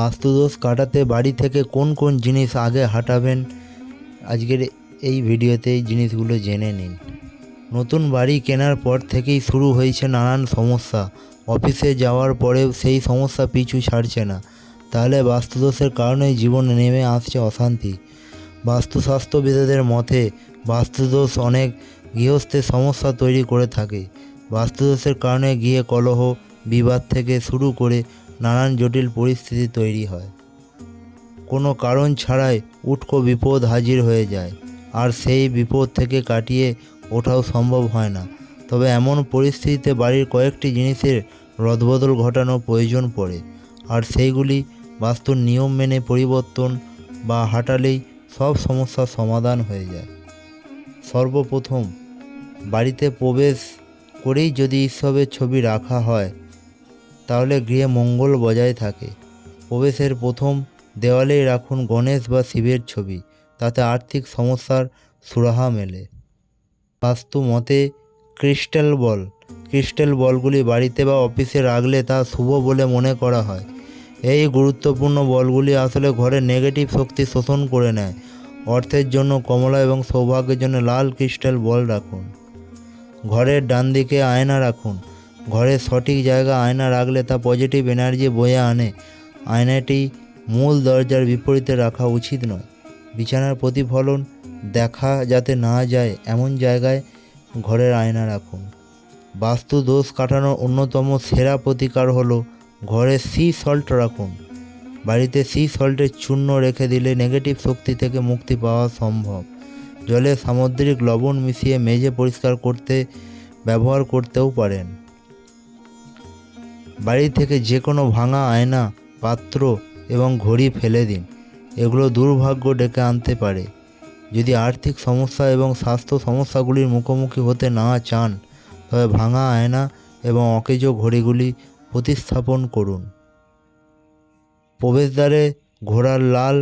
বাস্তুদোষ কাটাতে বাড়ি থেকে কোন কোন জিনিস আগে হাঁটাবেন? আজকের এই ভিডিওতে এই জিনিসগুলো জেনে নিন। নতুন বাড়ি কেনার পর থেকেই শুরু হয়েছে নানান সমস্যা। অফিসে যাওয়ার পরেও সেই সমস্যা পিছু ছাড়ছে না। তাহলে বাস্তুদোষের কারণেই জীবনে নেমে আসছে অশান্তি। বাস্তুশাস্ত্রবিদদের মতে, বাস্তুদোষ অনেক গৃহস্থের সমস্যা তৈরি করে থাকে। বাস্তুদোষের কারণে গিয়ে কলহ বিবাদ থেকে শুরু করে নানান জটিল পরিস্থিতি তৈরি হয়। কোনো কারণ ছাড়াই উটকো বিপদ হাজির হয়ে যায়, আর সেই বিপদ থেকে কাটিয়ে ওঠাও সম্ভব হয় না। তবে এমন পরিস্থিতিতে বাড়ির কয়েকটি জিনিসের রদবদল ঘটানো প্রয়োজন পড়ে, আর সেইগুলি বাস্তুর নিয়ম মেনে পরিবর্তন বা হাঁটালেই সব সমস্যার সমাধান হয়ে যায়। সর্বপ্রথম, বাড়িতে প্রবেশ করেই যদি ঈশ্বরের ছবি রাখা হয় তাহলে গৃহে মঙ্গল বজায় থাকে। প্রবেশের প্রথম দেওয়ালেই রাখুন গণেশ বা শিবের ছবি, তাতে আর্থিক সমস্যার সুরাহা মেলে। বাস্তু মতে, ক্রিস্টাল বল, ক্রিস্টাল বলগুলি বাড়িতে বা অফিসে রাখলে তা শুভ বলে মনে করা হয়। এই গুরুত্বপূর্ণ বলগুলি আসলে ঘরে নেগেটিভ শক্তি শোষণ করে নেয়। অর্থের জন্য কমলা এবং সৌভাগ্যের জন্য লাল ক্রিস্টাল বল রাখুন। ঘরের ডান দিকে আয়না রাখুন। ঘরের সঠিক জায়গা আয়না রাখলে তা পজিটিভ এনার্জি বয়ে আনে। আয়নাটি মূল দরজার বিপরীতে রাখা উচিত নয়। বিছানার প্রতিফলন দেখা যাতে না যায়, এমন জায়গায় ঘরের আয়না রাখুন। বাস্তু দোষ কাটানোর অন্যতম সেরা প্রতিকার হলো ঘরে সি সল্ট রাখুন। বাড়িতে সি সল্টের চূর্ণ রেখে দিলে নেগেটিভ শক্তি থেকে মুক্তি পাওয়া সম্ভব। জলে সামুদ্রিক লবণ মিশিয়ে মেঝে পরিষ্কার করতে, ব্যবহার করতেও পারেন। বাড়ি থেকে যে কোনো ভাঙা আয়না, পাত্র এবং ঘড়ি ফেলে দিন। এগুলো দুর্ভাগ্য ডেকে আনতে পারে। যদি আর্থিক সমস্যা এবং স্বাস্থ্য সমস্যাগুলির মুখোমুখি হতে না চান, তবে ভাঙা আয়না এবং অকেজ ঘড়িগুলি প্রতিস্থাপন করুন। প্রবেশদ্বারে ঘোড়ার লাল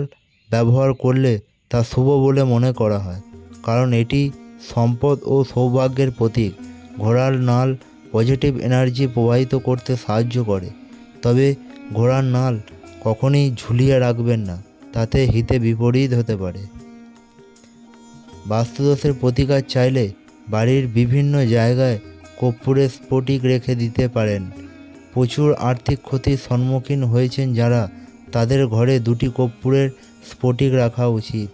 ব্যবহার করলে তা শুভ বলে মনে করা হয়, কারণ এটি সম্পদ ও সৌভাগ্যের প্রতীক। ঘোড়ার নাল পজিটিভ এনার্জি প্রবাহিত করতে সাহায্য করে। তবে ঘোড়ার নাল কখনই ঝুলিয়ে রাখবেন না, তাতে হিতে বিপরীত হতে পারে। বাস্তুদোষের প্রতিকার চাইলে বাড়ির বিভিন্ন জায়গায় কর্পূরের স্ফটিক রেখে দিতে পারেন। প্রচুর আর্থিক ক্ষতির সম্মুখীন হয়েছেন যারা তাদের ঘরে দুটি কর্পূরের স্ফটিক রাখা উচিত।